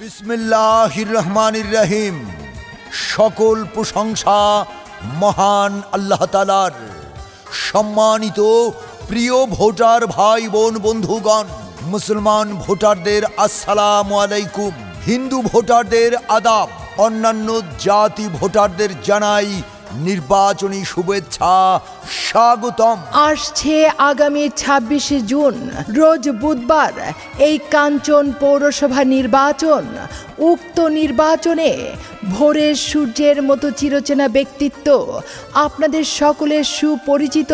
বিসমিল্লাহির রহমানির রহিম সকল প্রশংসা মহান আল্লাহ তালার সম্মানিত প্রিয় ভোটার ভাই, বোন, বন্ধুগণ, মুসলমান ভোটারদের আসসালাম আলাইকুম। হিন্দু ভোটারদের আদাব, অন্যান্য জাতি ভোটারদের জানাই নির্বাচনী শুভেচ্ছা স্বাগতম। আসছে আগামী ছাব্বিশে জুন, রোজ বুধবার এই কাঞ্চন পৌরসভা নির্বাচন। উক্ত নির্বাচনে ভোরের সূর্যের মতো চিরচেনা ব্যক্তিত্ব, আপনাদের সকলের সুপরিচিত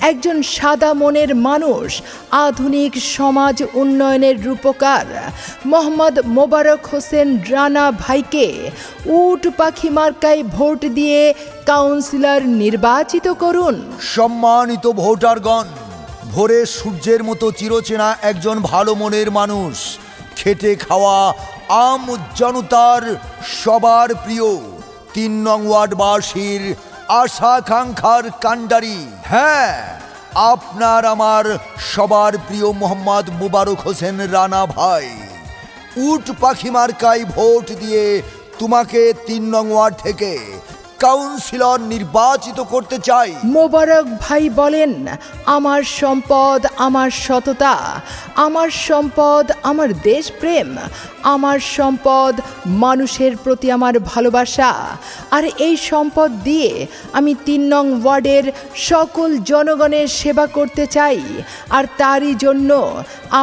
একজন সাদা মনের মানুষ, আধুনিক সমাজ উন্নয়নের রূপকার মোহাম্মদ মোবারক হোসেন রানা ভাইকে উট পাখি মার্কায় ভোট দিয়ে কাউন্সিলর নির্বাচিত করুন। সম্মানিত ভোটারগণ, ভোরে সূর্যের মতো চিরচেনা একজন ভালো মনের মানুষ, খেটে খাওয়া আম জনতার সবার প্রিয়, তিন নং ওয়ার্ডবাসীর আশা আকাঙ্ক্ষার কাণ্ডারি। হ্যাঁ আপনার আমার সবার প্রিয় মোহাম্মদ মুবারক হোসেন রানা ভাই, উট পাখি মার্কায় ভোট দিয়ে তোমাকে তিন নং ওয়ার্ড থেকে কাউন্সিলর নির্বাচিত করতে চাই। মোবারক ভাই বলেন, আমার সম্পদ, আমার সততা, আমার সম্পদ, আমার দেশপ্রেম, আমার সম্পদ মানুষের প্রতি আমার ভালোবাসা। আর এই সম্পদ দিয়ে আমি তিন নং ওয়ার্ডের সকল জনগণের সেবা করতে চাই। আর তারই জন্য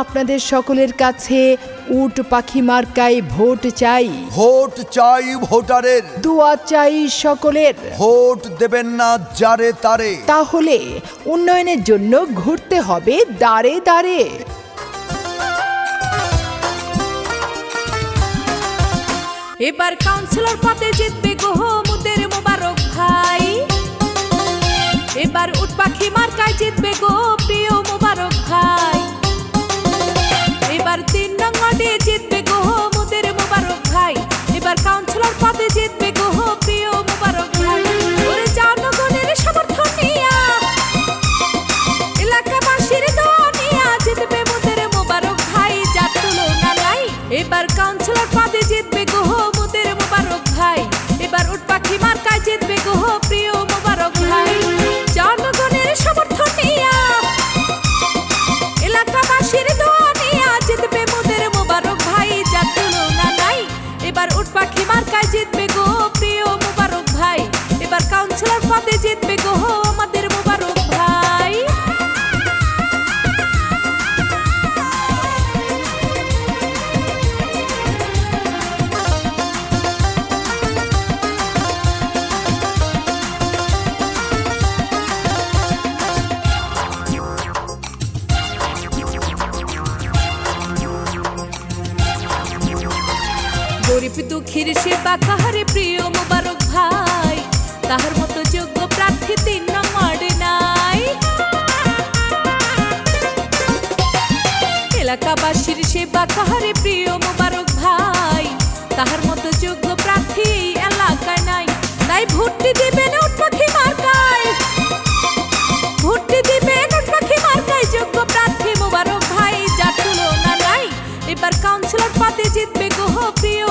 আপনাদের সকলের কাছে উট পাখি মার্কায় ভোট চাই। ভোট চাই ভোটারের। দোয়া চাই সকলের। ভোট দেবেন না যারে তারে। তাহলে উন্নয়নের জন্য ঘুরতে হবে দাঁড়ে দাঁড়ে এবার কাউন্সিলর পদে জিতবে গোহ মুদের মোবারক ভাই। এবার উট পাখি মার্কায় জিতবে গো প্রিয় মোবারক ভাই। এবার তিন নম্বরে জিতবে গো মুদের মোবারক ভাই। এবার কাউন্সিলর পদে জিতবে সেবা কাহারে প্রিয় মোবারক ভাই। তাহার মতো যোগ্য প্রার্থী তিন নম্বরে নাই। এলাকাবাসীর সেবা কাহারে প্রিয় মোবারক ভাই। তাহার মতো যোগ্য প্রার্থী এলাকায় নাই। তাই ভোটটি দিবেন উট পাখি মার্কায়। ভোটটি দিবেন উঠপাখি মার্কায়। যোগ্য প্রার্থী মোবারক ভাই, যার তুলনা নাই। এবার কাউন্সিলর পদে জিতবে গোহ প্রিয়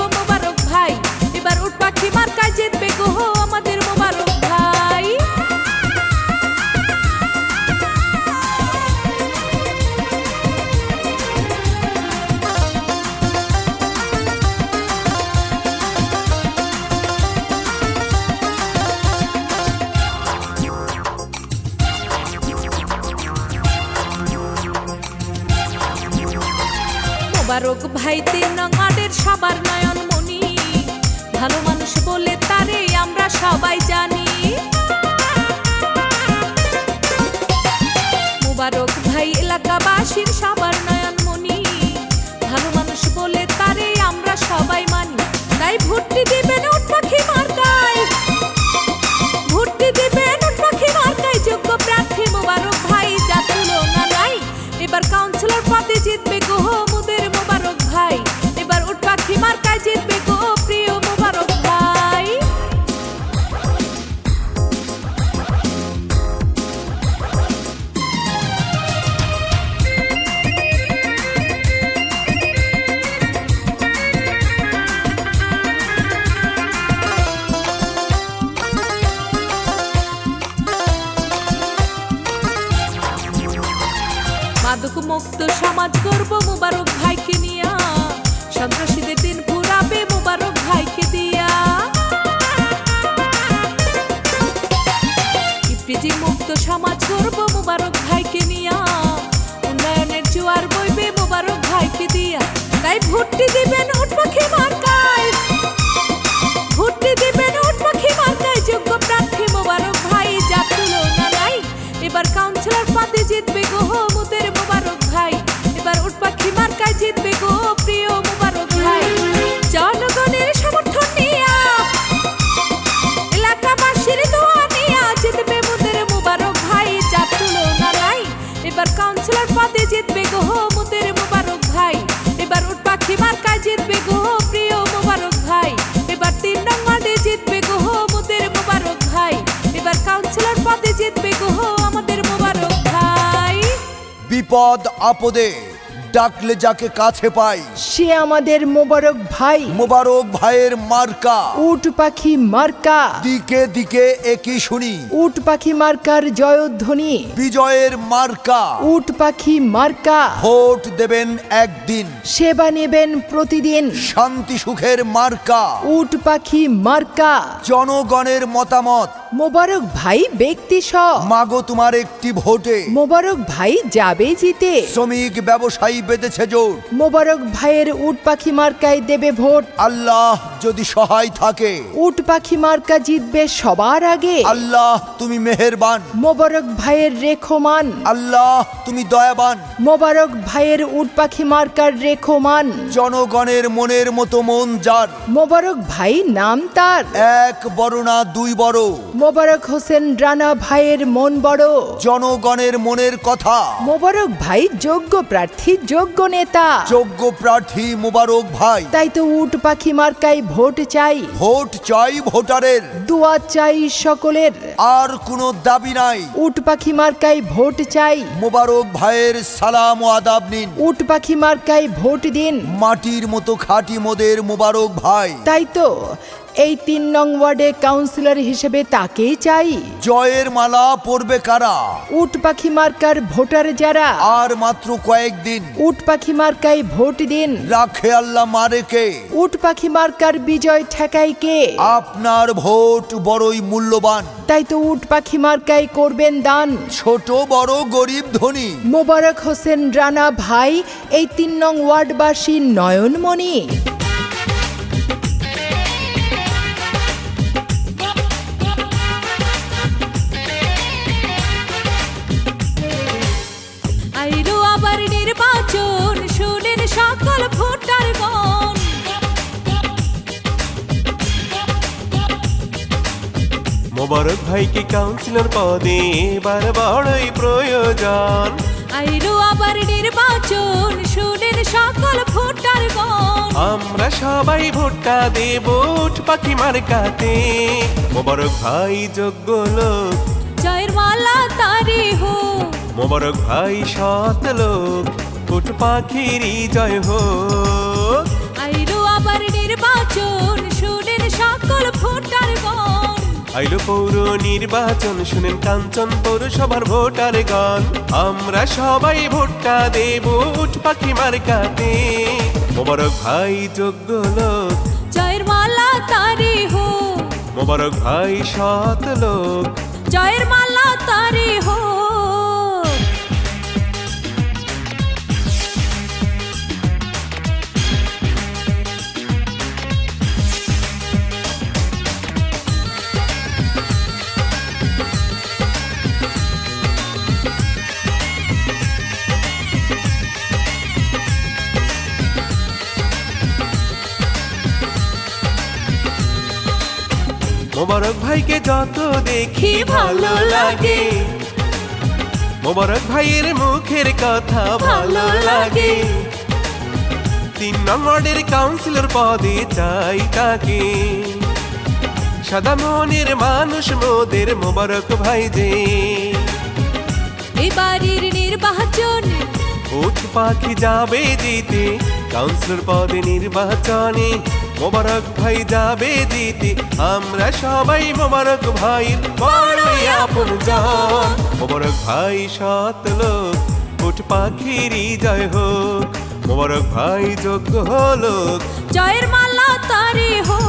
এলাকাবাসীর সবার কাউন্সিলর পদে জিতবে বিপদ আপদে। ডাকলে যাকে কাছে পাই। সে আমাদের মোবারক ভাই। মোবারক ভাইয়ের মার্কা। উট পাখি মার্কা। দিকে দিকে একই শুনি। উট পাখি মার্কার জয়ধ্বনি। বিজয়ের মার্কা। উট পাখি মার্কা। ভোট দেবেন একদিন। সেবা নেবেন প্রতিদিন। শান্তি সুখের মার্কা। উট পাখি মার্কা। জনগণের মতামত। মোবারক ভাই ব্যক্তি সহ মাগো তোমার একটি ভোটে। মোবারক ভাই যাবে জিতে। শ্রমিক ব্যবসায়ী বেঁধেছে জোর। মোবারক ভাইয়ের উট পাখি মার্কায় দেবে ভোট। আল্লাহ যদি সহায় থাকে। উট পাখি মার্কা জিতবে সবার আগে। আল্লাহ তুমি মেহেরবান। মোবারক ভাইয়ের রেখমান। আল্লাহ তুমি দয়াবান। মোবারক ভাইয়ের উট পাখি মার্কার রেখমান। জনগণের মনের মতো মন যার। মোবারক ভাই নাম তার। এক বড় না দুই বড়। মোবারক হোসেন রানা ভাইয়ের মন বড়। জনগণের মনের কথা। মোবারক ভাই যোগ্য প্রার্থী যোগ্য নেতা। যোগ্য প্রার্থী মোবারক ভাই। তাই তো উট পাখি মার্কায় ভোট চাই। ভোট চাই ভোটারের। দোয়া চাই সকলের। আর কোনো দাবি নাই। উট পাখি মার্কায় ভোট চাই। মোবারক ভাইয়ের সালাম ও আদাব নিন। উট পাখি মার্কায় ভোট দিন। মাটির মতো খাঁটি মোদের মোবারক ভাই। তাই তো এই তিন নং ওয়ার্ডে কাউন্সিলর হিসেবে তাকেই চাই। জয়ের মালা পরবে কারা? উট পাখি মার্কার ভোটার যারা? আর মাত্র কয়েকদিন। উট পাখি মার্কায় ভোট দিন। রাখে আল্লাহ মারেকে উট পাখি মার্কার বিজয় ঠেকাই কে? আপনার ভোট বড়ই মূল্যবান। তাই তো উট পাখি মার্কায় করবেন দান। ছোট বড় গরিব ধনী। মোবারক হোসেন রানা ভাই এই তিন নং ওয়ার্ডবাসী নয়নমণি। মোবারক ভাইকে কাউন্সিলর পদে এবার বড়ই প্রয়োজন। আইলো আবার নির্বাচন শুনেন সকল ভোটার আমরা সবাই ভোটটা দেব উঠ পাখি মার্কাতে। মোবারক ভাই যোগ্য লোক। জয়ের মালা তারি হো মোবারক ভাই সৎ লোক। উঠ পাখিরই জয় হোক। আইলো আবার নির্বাচন শুনেন সকল ভোটার গণ। আইলো পৌর নির্বাচন শুনেন কাঞ্চন পৌরসভার ভোটার গণ। আমরা সবাই ভোটটা দেব উঠ পাখি মার্কাতে। মোবারক ভাই যোগ্য লোক। জয়ের মালা তারি হো। মোবারক ভাই সৎ লোক। জয়ের মালা তারি ভাইকে যত দেখি ভালো লাগে। মোবারক ভাইয়ের মুখের কথা ভালো লাগে। তিন নম্বরের কাউন্সিলর পদে চাই তাকে। সাদা মনের মানুষ মোদের মোবারক ভাই যে। এবারের নির্বাচন। উঠ পাখি যাবে জিতে কাউন্সিলর পদে নির্বাচনে। মোবারক ভাই যাবে দিতে, আমরা সবাই মোবারক ভাই মোবারক ভাই সৎ লোক, উঠ পাখিরই জয় হোক। মোবারক ভাই যোগ্য লোক। জয়ের মালা তারি হো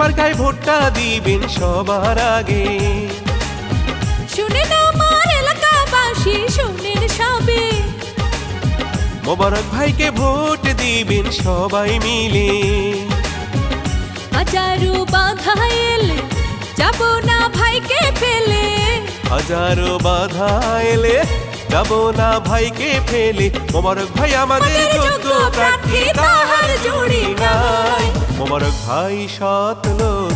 মার্কায় ভোটটা দিবেন সবার আগে। শুনেন আমার এলাকাবাসী শুনেন সবে। মোবারক ভাইকে ভোট দিবেন সবাই মিলে। হাজারো বাধা এলে যাব না ভাইকে ফেলে। হাজারো বাধা এলে যাব না ভাইকে ফেলে। মোবারক ভাই আমাদের যোগ্য প্রার্থী তাহার জুড়ি নাই। মোবারক ভাই সৎ লোক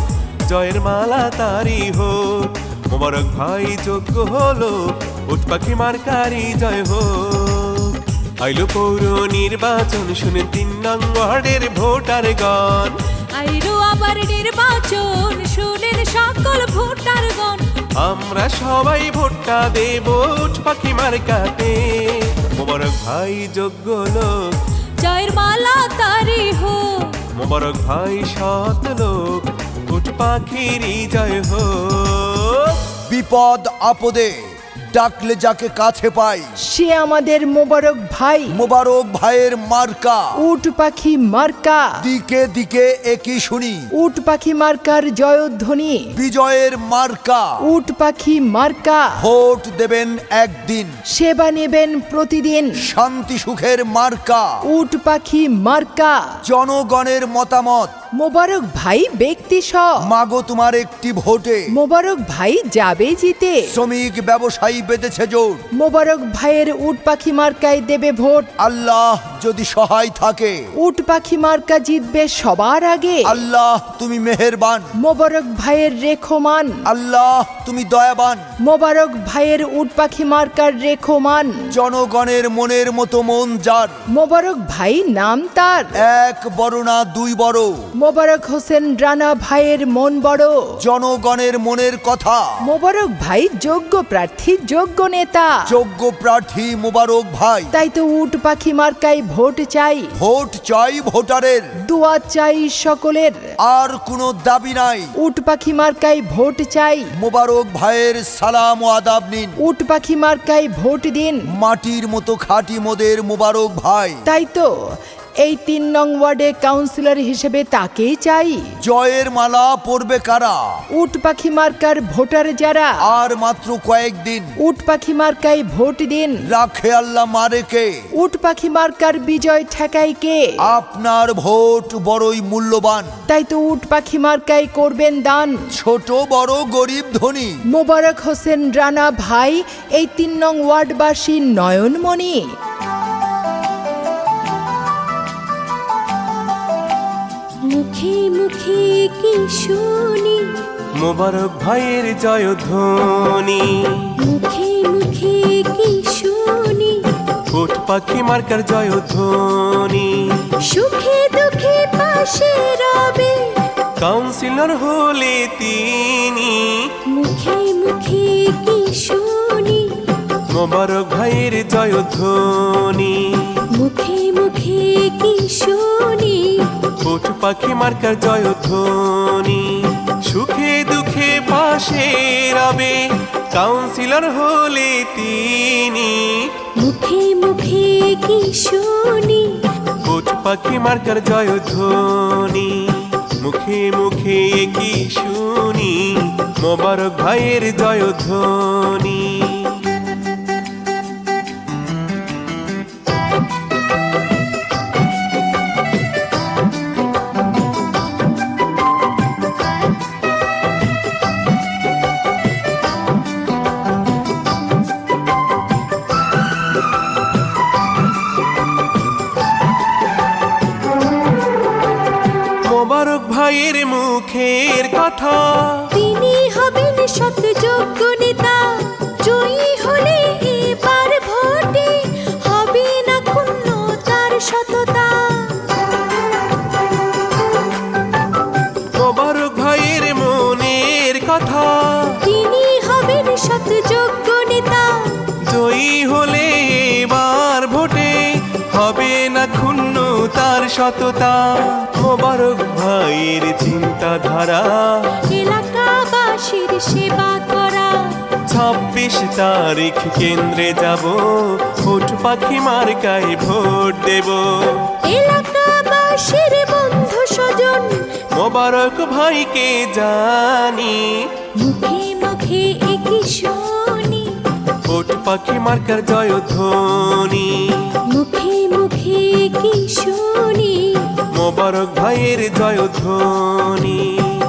জয়ের মালা তারি হোক। মোবারক ভাই যোগ্য হলো উট পাখি মার্কারি জয় হোক। আইলো পৌর নির্বাচন শুনে তিন নং ওয়ার্ডের ভোটার গণ। আইরো আবার নির্বাচন শুনেন সকল ভোটারগণ আমরা সবাই ভোটটা দেব উট পাখি মার্কাতে। মোবারক ভাই যোগ্য লোক। জয়ের মালা তারি হোক। মোবারক ভাই সৎ লোক উট পাখিরই জয় হোক। বিপদ আপদে। ডাকলে যাকে কাছে পাই। সে আমাদের মোবারক ভাই। মোবারক ভাইয়ের মার্কা। উট পাখি মার্কা। দিকে দিকে একই শুনি। উট পাখি মার্কার জয়ধ্বনি। বিজয়ের মার্কা। উট পাখি মার্কা। ভোট দেবেন একদিন। সেবা নেবেন প্রতিদিন। শান্তি সুখের মার্কা। উট পাখি মার্কা। জনগণের মতামত। মোবারক ভাই ব্যক্তি স মাগো তোমার একটি ভোটে। মোবারক ভাই যাবে জিতে। শ্রমিক ব্যবসায়ী বেঁধেছে জোর মোবারক ভাইয়ের উট পাখি মার্কায় দেবে ভোট। আল্লাহ যদি সহায় থাকে উট পাখি মার্কা জিতবে সবার আগে। আল্লাহ তুমি মেহেরবান। মোবারক ভাইয়ের রেখমান। আল্লাহ তুমি দয়াবান। মোবারক ভাইয়ের উট পাখি মার্কার রেখমান। জনগণের মনের মতো মন যার। মোবারক ভাই নাম তার। এক বড় না দুই বড়। মোবারক হোসেন রানা ভাইয়ের মন বড়। জনগণের মনের কথা। মোবারক ভাই যোগ্য প্রার্থী যোগ্য নেতা। যোগ্য প্রার্থী মোবারক ভাই। তাই তো উট পাখি মার্কায় ভোট চাই। ভোট চাই ভোটারের। দোয়া চাই সকলের। আর কোনো দাবি নাই। উট পাখি মার্কায় ভোট চাই। মোবারক ভাইয়ের সালাম ও আদাব নিন। উট পাখি মার্কায় ভোট দিন। মাটির মতো খাঁটি মোদের মোবারক ভাই। তাই তো এই তিন নং ওয়ার্ডে কাউন্সিলর হিসেবে তাকেই চাই। জয়ের মালা পড়বে কারা? উট পাখি মার্কার ভোটার যারা? আর মাত্র কয়েকদিন। উট পাখি মার্কায় ভোট দিন। রাখে আল্লাহ মারে কে? উট পাখি মার্কার বিজয় ঠেকাই কে? আপনার ভোট বড়ই মূল্যবান। তাই তো উট পাখি মার্কায় করবেন দান। ছোট বড় গরিব ধনী। মোবারক হোসেন রানা ভাই এই তিন নং ওয়ার্ডবাসী নয়নমণি। মুখে মুখে কি শুনি? মোবারক ভাইয়ের জয়ধ্বনি। মুখে মুখে কি শুনি? উট পাখি মার্কার জয়ধ্বনি। সুখে দুঃখে পাশে রবে। কাউন্সিলর হলে তিনি। মুখে মুখে কি শুনি? মোবারক ভাইয়ের জয়ধ্বনি। মুখে মুখে কি শুনি? উট পাখি মার্কার জয়ধ্বনি। সুখে দুঃখে পাশে রবে কাউন্সিলর হলে তিনি। মুখে মুখে কি শুনি? উট পাখি মার্কার জয়ধ্বনি। মুখে মুখে কি শুনি? মোবারক ভাইয়ের জয়ধ্বনি। কথা। তিনি হবেন সতযোগ্য নেতা। জয়ী হলে এবার ভোটে হবে না ক্ষুণ্ণ তার সততা। মোবারক ভাইয়ের চিন্তাধারা। এলাকাবাসীর সেবা করা। ছাব্বিশ তারিখ কেন্দ্রে যাব ভোট পাখি মার্কায় ভোট দেব। এলাকাবাসীর বন্ধু স্বজন মোবারক ভাইকে জানি। মুখে মুখে একই শুনি। ভোট পাখি মার্কার জয় ধনি মুখে মুখে কি শুনি। মোবারক ভাইয়ের জয়ধ্বনি সময়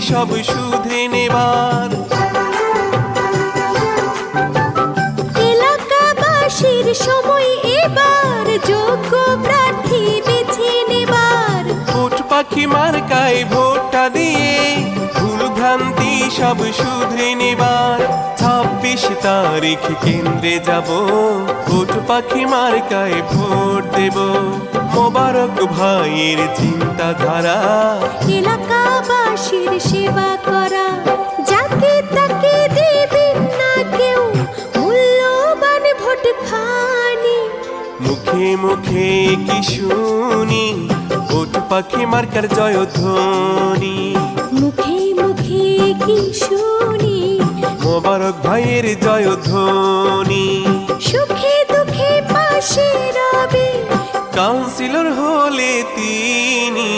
সব শুধরে নেবার। এলাকাবাসীর সময় এবার যোগ্য প্রার্থী বেছে নেবার। ভোট পাখি মার্কায় ভোটটা দিয়ে ভুল ভ্রান্তি সব শুধরে নেবার। ছাব্বিশ তারিখ কেন্দ্রে যাব ভোট পাখি মার্কায় ভোট দেব। মোবারক ভাইয়ের চিন্তাধারা। এলাকাবাসীর সেবা করা। যাকে তাকে দেবেন না কেউ মূল্যবান ভোট খানি মুখে মুখে কি শুনি ভোট পাখি মার্কার জয়ধ্বনি। মুখে মুখে কি শুনি মোবারক ভাইয়ের জয়ধ্বনি। সুখে দুঃখে পাশে রবে। কাউন্সিলর হলে তিনি।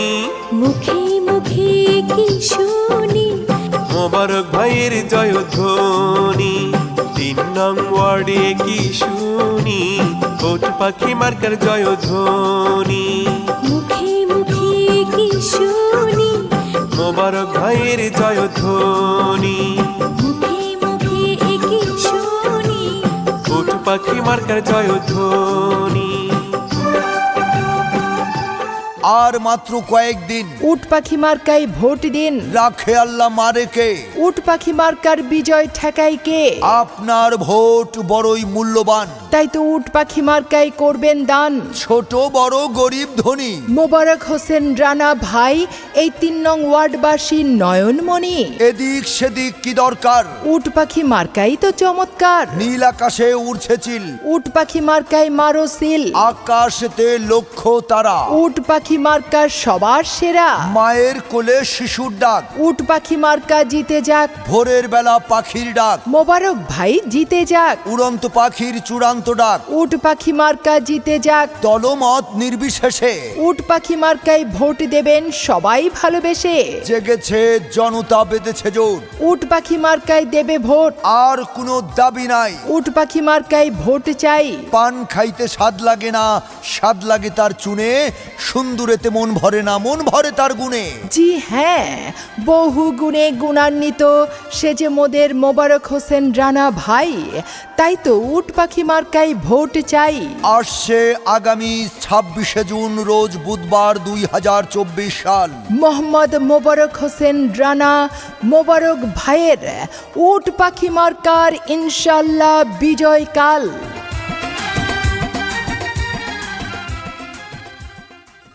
মুখে মুখে কি শুনি। মোবারক ভাইয়ের জয়ধ্বনি তিন নং ওয়ার্ডে কি শুনি? ভোট পাখি মার্কার জয়ধ্বনি। মুখে মুখে কি শুনি? মোবারক ভাইয়ের জয়ধ্বনি। মুখে মুখে কি শুনি? পাখি মার্কার জয়ধ্বনি। আর মাত্র কয়েকদিন। উট পাখি মার্কায় ভোট দিন। রাখে আল্লাহ মারেকে উট পাখি মার্কার বিজয় ঠেকাই কে? আপনার ভোট বড়ই মূল্যবান। তাই তো উট পাখি মার্কায় করবেন দান। ছোট বড় গরিব ধনী। মোবারক হোসেন রানা ভাই এই তিন নং ওয়ার্ডবাসী নয়নমণি। এদিক সেদিক কি দরকার? উট পাখি মার্কাই তো চমৎকার। নীল আকাশে উড়ছে চিল। উট পাখি মার্কায় মারো সিল। আকাশেতে লক্ষ্য তারা। উট পাখি মার্কা সবার সেরা। মায়ের কোলে শিশুর ডাক। উট পাখি মার্কা জিতে যাক। ভোরের বেলা পাখির ডাক। মোবারক ভাই জিতে যাক। উড়ন্ত পাখির চূড়ান্ত ডাক। উট পাখি মার্কা জিতে যাক। দলমত নির্বিশেষে। উট পাখি মার্কায় ভোট দেবেন সবাই ভালোবেসে। জেগেছে জনতা বেঁধেছে জোর উট পাখি মার্কায় দেবে ভোট। আর কোনো দাবি নাই। উট পাখি মার্কায় ভোট চাই। পান খাইতে স্বাদ লাগে না স্বাদ লাগে তার চুনে। সুন্দরেতে মন ভরে না মন ভরে তার গুণে। জি হ্যাঁ বহু গুণে গুণান্বিত। সে যে মোদের মোবারক হোসেন রানা ভাই তাই তো উট পাখি মার্কায় ভোট চাই। আসছে আগামী ছাব্বিশে জুন রোজ বুধবার দুই হাজার চব্বিশ সাল। মোহাম্মদ মোবারক হোসেন রানা মোবারক ভাইয়ের উট পাখি মার্কার ইনশাল্লাহ বিজয়কাল।